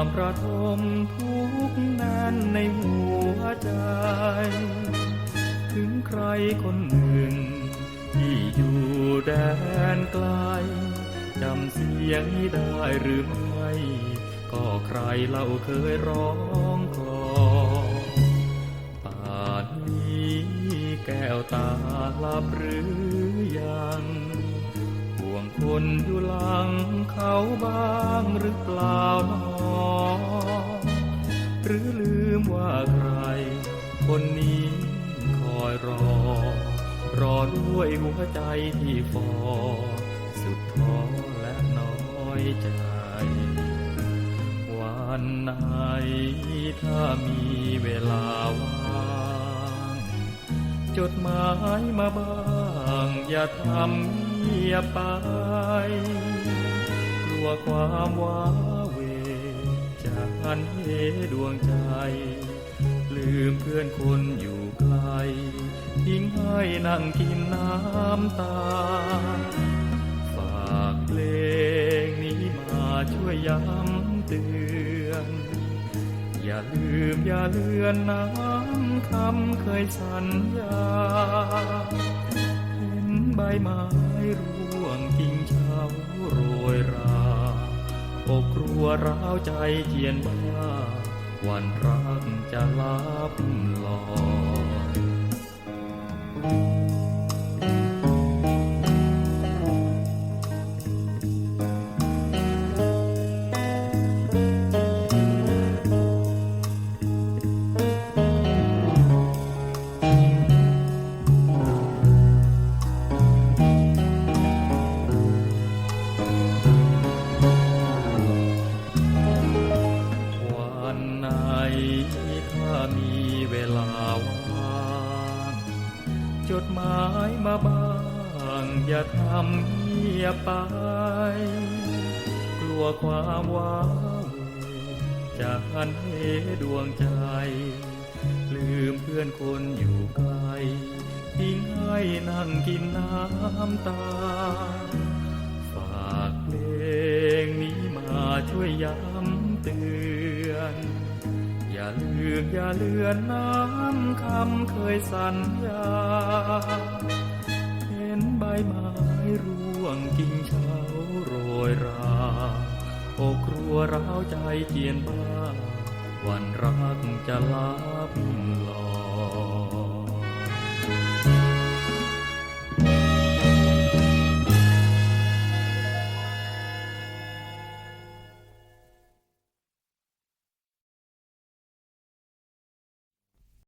ความระทมทุกนั้นในหัวใจ ถึงใครคนหนึ่ง ที่อยู่แดนไกลจำเสียงนี้ได้หรือไม่ ก็ใครเล่าเคยร้องคลอป่านนี้แก้วตาลับหรือยังห่วงคนอยู่หลังเขาบ้างหรือเปล่า รอ รอด้วยหัวใจที่ฟอสุดท้อและน้อยใจ วันไหนถ้ามีเวลาว่างจดหมายมาบ้างอย่าทำเงียบไป กลัวความว้าเหวจะหันเหดวงใจ ลืมเพื่อนคนอยู่ ทิ้งให้นั่งกินน้ำตา ฝากเพลงนี้มาช่วยย้ำเตือน อย่าลืมอย่าเลือนน้ำคำเคยสัญญา เห็นใบไม้ร่วงกิ่งเช้าโรยราอกครัวร้าวใจเจียนบ้าวันรักจะลับลอ ถ้ามีเวลาว่างจดหมายมาบ้างอย่าทำเงียบไป กลัวความว้าเหวจะหันเหดวงใจ ลืมเพื่อนคนอยู่ไกลทิ้งให้นั่งกินน้ำตา ฝากเพลงนี้มาช่วยย้ำเตือน อย่าลืกอย่าเลือนน้ำคำเคยสัญญา เห็นใบไม้ร่วงกิ่งเช้าโรยราอกครัวร้าวใจเจียนบ้าวันรักจะลาบลอย